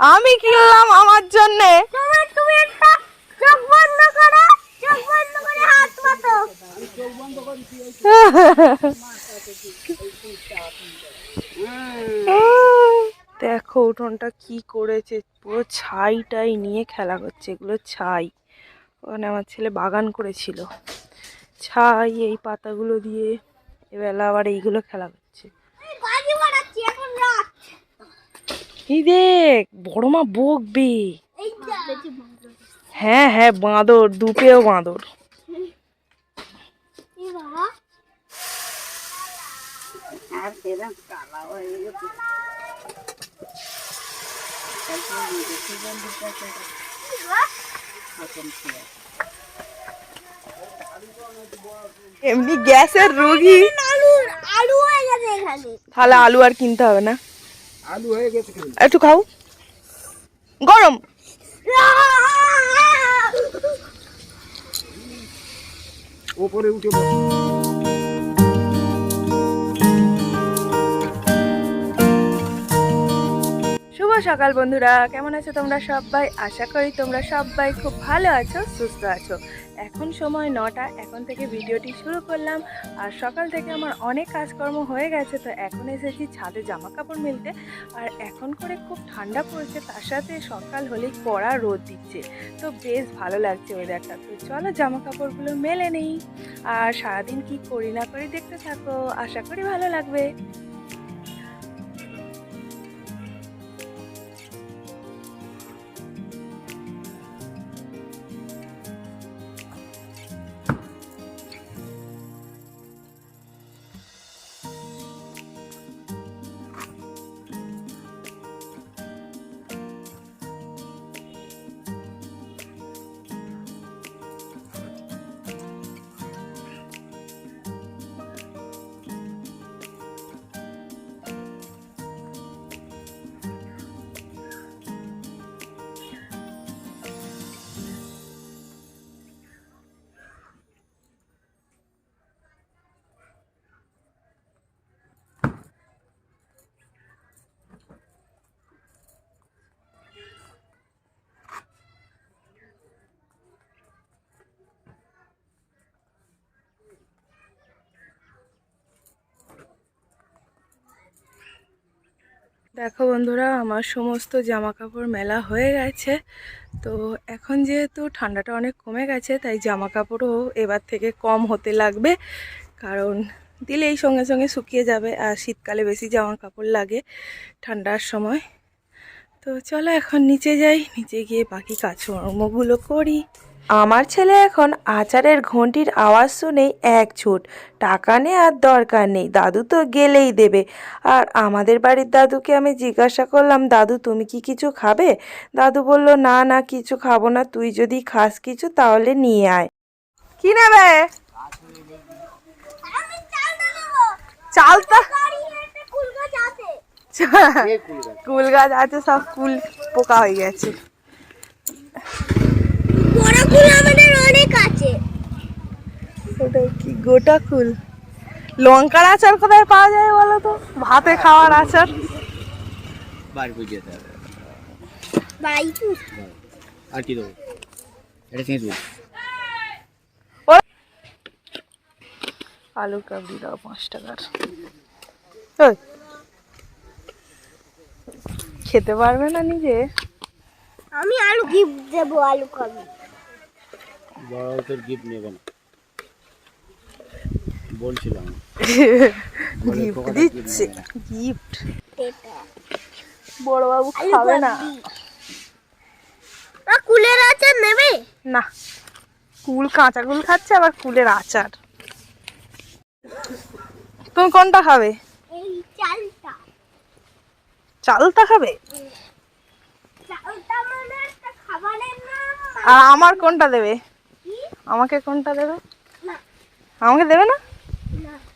আমি কিনলাম আমার জন্যে। দেখো উঠোনটা কি করেছে। পুরো ছাইটাই নিয়ে খেলা করছে এগুলো ছাই। ওখানে আমার ছেলে বাগান করেছিল। ছাই এই পাতাগুলো দিয়ে। এবেলা আবার এইগুলো খেলা করছে। এই দেখ বড় মা বকবে। হ্যাঁ হ্যাঁ বাঁদর দুপেও বাঁদর। এমনি গ্যাসের রুগী। তাহলে আলু আর কিনতে হবে না? আলু হয়ে গেছে একটু খাও। গরম। ওপরে উঠে সকাল বন্ধুরা। কেমন আছো তোমরা সবাই? আশা করি তোমরা সবাই খুব ভালো আছো, সুস্থ আছো। এখন সময় নটা, এখন থেকে ভিডিওটি শুরু করলাম। আর সকাল থেকে আমার অনেক কাজকর্ম হয়ে গেছে, তো এখন এসেছি ছাদে জামা কাপড় মেলতে। আর এখন করে খুব ঠান্ডা পড়ছে, তার সাথে সকাল হলেই কড়া রোদ দিচ্ছে। তো বেশ ভালো লাগছে ওয়েদারটা তো চলো জামা কাপড়গুলো মেলে নেই। আর সারাদিন কি করি না করি দেখতে থাকো। আশা করি ভালো লাগবে। দেখো বন্ধুরা, আমার সমস্ত জামা কাপড় মেলা হয়ে গেছে। তো এখন যেহেতু ঠান্ডাটা অনেক কমে গেছে, তাই জামা কাপড়ও এবার থেকে কম হতে লাগবে। কারণ দিলেই সঙ্গে সঙ্গে শুকিয়ে যাবে, আর শীতকালে বেশি জামা কাপড় লাগে ঠান্ডার সময়। তো চলো এখন নিচে যাই, নিচে গিয়ে বাকি কাজকর্মগুলো করি। আমার ছেলে এখন আচারের ঘন্টির আওয়াজ শুনেই এক ছুট টাকা নেই আর দরকার নেই দাদু তো গেলেই দেবে। আর আমাদের বাড়ির দাদুকে আমি জিজ্ঞাসা করলাম দাদু তুমি কি কিছু খাবে? দাদু বলল না না কিছু খাব না তুই যদি খাস কিছু তাহলে নিয়ে আয়। কি নেবে? চালতা? কুল গাছ আছে সব কুল পোকা হয়ে গেছে বড় কুল আমাদের অনেক আছে ওটা কি গোটা কুল। লঙ্কার আচার কোথায় পাওয়া যায় বলো তো? ভাতে খাওয়ার আচার। বাড়ি পুজো যেতে হবে। আর কি দেবো? এটা তেঁতুল আলু কাবলি দাও পাঁচ টাকার। খেতে পারবে না নিজে? আমি আলু গিফট দেবো আলু কবি বড় তোর গিফট নেবে না। বলছিলাম। গিফট দিচ্ছে। গিফট এটা। বড়বাবু আলু খাবে না। কুলের আচার নেবে? না কুল কাঁচা কুল খাচ্ছে আবার কুলের আচার। তুমি কোনটা খাবে? চালটা। চালটা খাবে? চালটা মানে আর আমার কোনটা দেবে? আমাকে কোনটা দেবে? আমাকে দেবে না?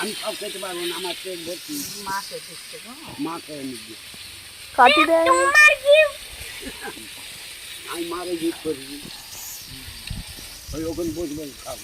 আমি সব খেতে পারব না আমার পেট ভর্তি। মা খেতে মা খেয়ে নিবি। কাটি দেয় আমি মারে করি। ওই ওখানে বসবে খাব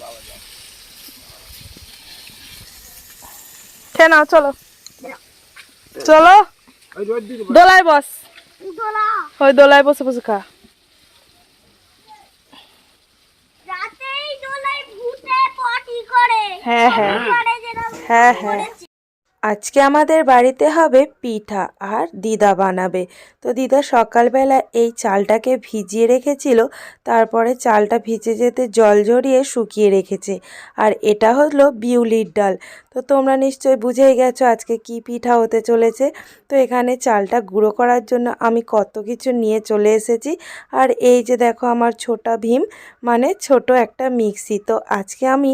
বাবা যা। খেয়ে নাও চলো। চলো। দোলায় বস। দোলা। ওই দোলায় বসে বসে খা রাতেই দোলায় ভূতে পটি করে হ্যাঁ হ্যাঁ। হ্যাঁ হ্যাঁ। আজকে আমাদের বাড়িতে হবে পিঠা আর দিদা বানাবে। তো দিদা সকালবেলা এই চালটাকে ভিজিয়ে রেখেছিল, তারপরে চালটা ভিজে যেতে জল জড়িয়ে শুকিয়ে রেখেছে। আর এটা হলো বিউলির ডাল। তো তোমরা নিশ্চয়ই বুঝেই গেছো আজকে কি পিঠা হতে চলেছে। তো এখানে চালটা গুঁড়ো করার জন্য আমি কত কিছু নিয়ে চলে এসেছি। আর এই যে দেখো আমার ছোটা ভীম মানে ছোট একটা মিক্সি। তো আজকে আমি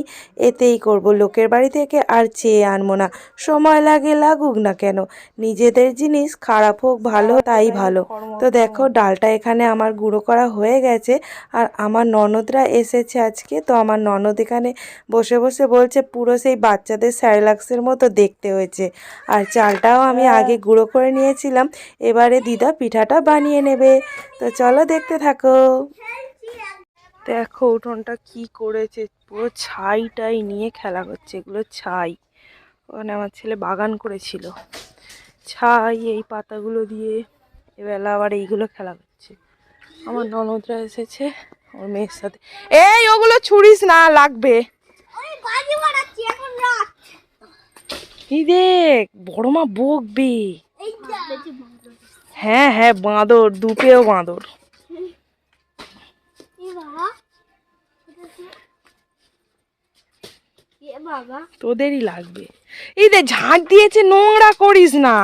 এতেই করব, লোকের বাড়ি থেকে আর চেয়ে আনব না। সময় লাগে লাগুক না কেন, নিজেদের জিনিস খারাপ হোক, ভালো তাই ভালো। তো দেখো ডালটা এখানে আমার গুঁড়ো করা হয়ে গেছে। আর আমার ননদরা এসেছে আজকে। তো আমার ননদ এখানে বসে বসে বলছে, পুরো সেই বাচ্চাদের স্যারিলাক্সের মতো দেখতে হয়েছে। আর চালটাও আমি আগে গুঁড়ো করে নিয়েছিলাম। এবারে দিদা পিঠাটা বানিয়ে নেবে। তো চলো দেখতে থাকো। দেখো উঠোনটা কি করেছে। পুরো ছাইটাই নিয়ে খেলা করছে। এগুলো ছাই। ওখানে আমার ছেলে বাগান করেছিল। ছাই এই পাতাগুলো দিয়ে এবেলা আবার এইগুলো খেলা করছে। আমার ননদরা এসেছে। ওর মেয়ের সাথে। এই ওগুলো ছুরিস না লাগবে আমি বাজি বানাচ্ছি এখন রাত এই দেখ বড় মা বকবে। হ্যাঁ হ্যাঁ বাঁদর দুপেও বাঁদর। তোদেরই লাগবে। এই দেখ ঝাঁট দিয়েছে নোংরা করিস না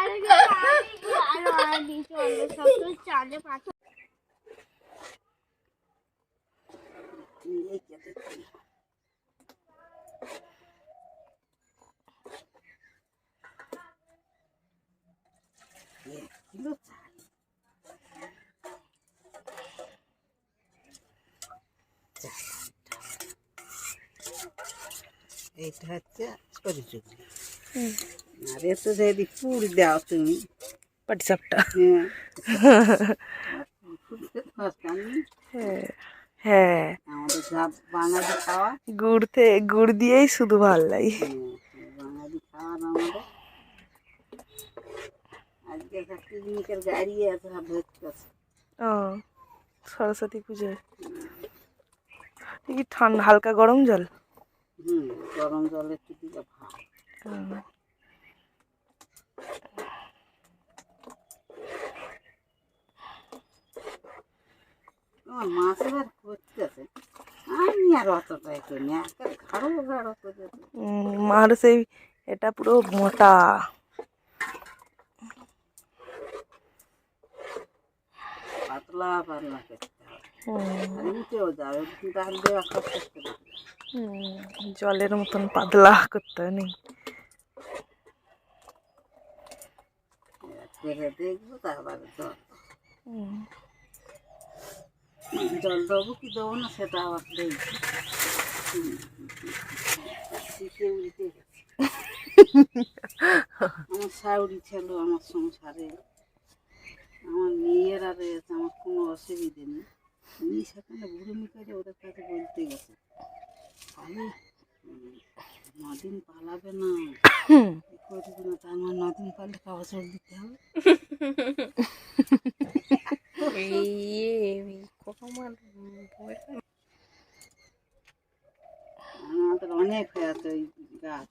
আরে আরও আর নিচে অন্য সব তো চালে পাঠা এইটা হচ্ছে সরি চুগলি আর এত যদি পুর দাও তুমি পাটিসাপটা হ্যাঁ আমি হ্যাঁ হ্যাঁ। গুড় থে গুড় দিয়েই শুধু ভালো লাগে। ও সরস্বতী পুজোয়। কি ঠান্ডা হালকা গরম জল? হুম গরম জলে একটু দিলে ভালো। আমার মাছ এবার করতেছে। আমি আর অতটাই করি না ঘাড়ো ঘাড়ো করে মার সেই এটা পুরো মোটা। পাতলা পাতলা করতে হবে। উঠেও যাবে ডাল সব করতে জলের মতন পাতলা করতে হয় নেই করে দেখব তারপরে হুম, জল দেবো কি দেবো না সেটা আবার হুম। শীতে উড়িতে গেছে। আমার শাউরি ছিল, আমার সংসারে। আমার মেয়েরা রয়েছে, আমার কোনো অসুবিধে নেই। উনি সেখানে ঘুরমি করে ওদের কাছে বলতে গেছে। আমি নদিন পালাবে না। করবি না তার আমার নদিন পাললে কাগজ দিতে হবে। আমাদের অনেক হয়েছে ওই গাছ।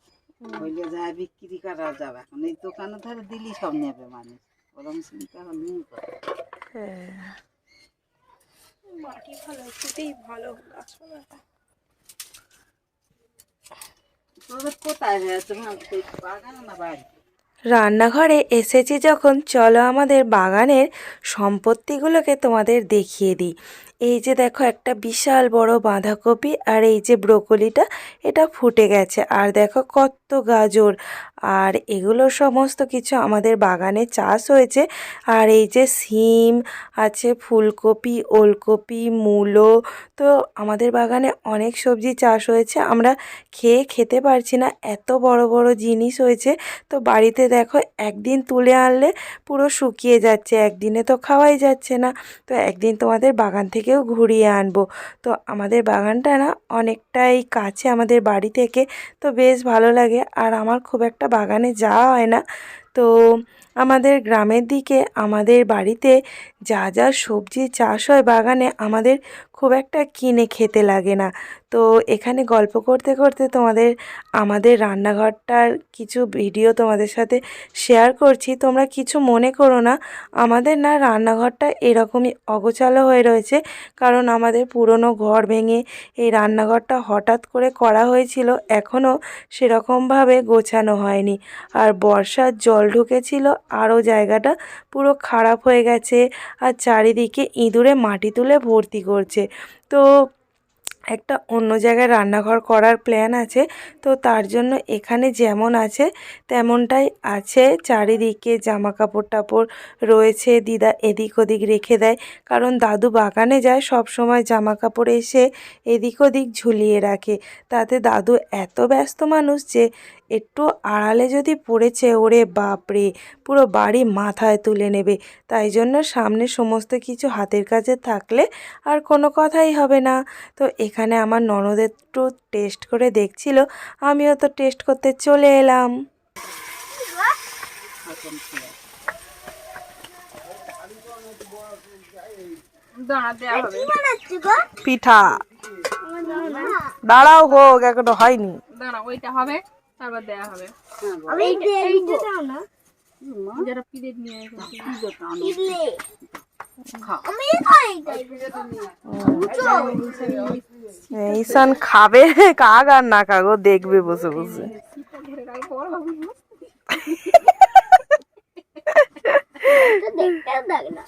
হইলে যা বিক্রি করা যাবে। এখন এই দোকানে ধরে দিলি সব নেবে মানুষ। ওরকম চিন্তা হ্যাঁ। মাটি ভালো এতেই ভালো গাছপালা তোদের কোথায় হয়েছে ভাবছি বাগানে না বাড়ি? রান্নাঘরে এসেছি যখন, চলো আমাদের বাগানের সম্পত্তিগুলোকে তোমাদের দেখিয়ে দিই। এই যে দেখো, একটা বিশাল বড় বাঁধাকপি আর এই যে ব্রোকলিটা, এটা ফুটে গেছে। আর দেখো কত গাজর। আর এগুলো সমস্ত কিছু আমাদের বাগানে চাষ হয়েছে। আর এই যে সিম আছে, ফুলকপি, ওলকপি, মূলো, তো আমাদের বাগানে অনেক সবজি চাষ হয়েছে। আমরা খেয়ে খেতে পারছি না, এত বড় বড় জিনিস হয়েছে। তো বাড়িতে দেখো, একদিন তুলে আনলে পুরো শুকিয়ে যাচ্ছে, একদিনে তো খাওয়াই যাচ্ছে না। তো একদিন তোমাদের বাগান থেকেও ঘুরিয়ে আনব। তো আমাদের বাগানটা না অনেকটাই কাছে আমাদের বাড়ি থেকে, তো বেশ ভালো লাগে। আর আমার খুব একটা বাগানে যাওয়া হয় না। তো আমাদের গ্রামের দিকে আমাদের বাড়িতে যা যা সবজি চাষ হয় বাগানে আমাদের খুব একটা কিনে খেতে লাগে না। তো এখানে গল্প করতে করতে তোমাদের, আমাদের রান্নাঘরটার কিছু ভিডিও তোমাদের সাথে শেয়ার করছি। তোমরা কিছু মনে করো না, আমাদের না রান্নাঘরটা এরকমই অগোছালো হয়ে রয়েছে। কারণ আমাদের পুরনো ঘর ভেঙে এই রান্নাঘরটা হঠাৎ করে করা হয়েছিল এখনও সেরকমভাবে গোছানো হয়নি। আর বর্ষার জল ঢুকেছিল, আরও জায়গাটা পুরো খারাপ হয়ে গেছে। আর চারিদিকে ইঁদুরে মাটি তুলে ভর্তি করছে। তো একটা অন্য জায়গায় রান্নাঘর করার প্ল্যান আছে, তো তার জন্য এখানে যেমন আছে, তেমনটাই আছে। চারিদিকে জামা কাপড় টাপড় রয়েছে, দিদা এদিক ওদিক রেখে দেয়। কারণ দাদু বাগানে যায়, সব সময় জামা কাপড় এসে এদিক ওদিক ঝুলিয়ে রাখে। তাতে দাদু এত ব্যস্ত মানুষ যে একটু আড়ালে যদি পড়েছে, ওরে বাপরে, পুরো বাড়ি মাথায় তুলে নেবে। তাই জন্য সামনে সমস্ত কিছু হাতের কাছে থাকলে আর কোনো কথাই হবে না। তো এখানে আমার ননদের একটু টেস্ট করে দেখছিল, আমিও তো টেস্ট করতে চলে এলাম। পিঠা। দাঁড়াও হোক, এখনও হয়নি। দাঁড়া ওইটা হবে। তারপর দেয়া হবে। আমি দেখব দাও না। যেটা প্লেট নিয়ে এসেছি ইডলি আমি খাই। ঈশান খাবে কাক আর না কাগো দেখবে বসে বসে। দেখতে দেখ না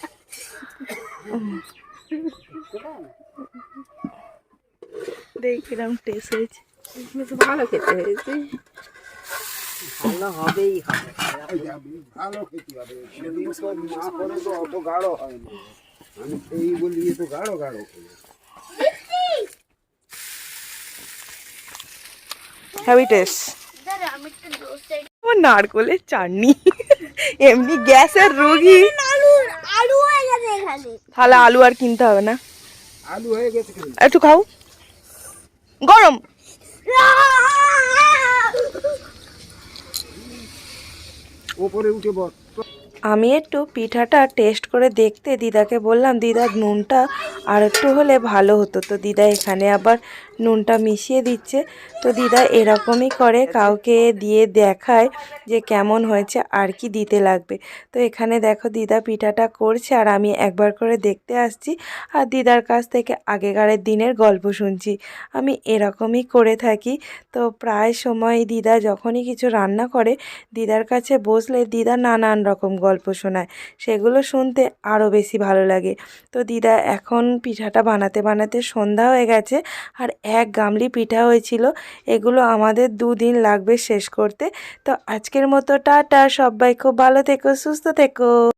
দেখ কিরম টেস্ট হয়েছে ভালো খেতে হয়েছে। ভালো হবেই হবে। ভালো খেতে হবে সেদিন তো না করে তো অত গাঢ় হয় না। আমি এই বলি তো গাঢ় গাঢ় করে হ্যাভি টেস্ট নারকলের চাটনি। এমনি গ্যাসের রুগী। আলু আলু হয়ে গেছে এখানে তাহলে আলু আর কিনতে হবে না। আলু হয়ে গেছে একটু খাও। গরম। ওপরে উঠে বস। আমি একটু পিঠাটা টেস্ট করে দেখতে দিদাকে বললাম দিদার নুনটা আর একটু হলে ভালো হতো। তো দিদা এখানে আবার নুনটা মিশিয়ে দিচ্ছে। তো দিদা এরকমই করে কাউকে দিয়ে দেখায় যে কেমন হয়েছে আর কি দিতে লাগবে। তো এখানে দেখো দিদা পিঠাটা করছে আর আমি একবার করে দেখতে আসছি আর দিদার কাছ থেকে আগেকারের দিনের গল্প শুনছি। আমি এরকমই করে থাকি। তো প্রায় সময় দিদা যখনই কিছু রান্না করে, দিদার কাছে বসলে দিদা নানান রকম গল্প শোনায়। সেগুলো শুনতে আরও বেশি ভালো লাগে। তো দিদা এখন পিঠাটা বানাতে বানাতে সন্ধ্যা হয়ে গেছে আর এক গামলি পিঠা হয়েছিল। এগুলো আমাদের দুদিন লাগবে শেষ করতে। তো আজকের মতো টাটা, সবাই খুব ভালো থেকো, সুস্থ থেকো।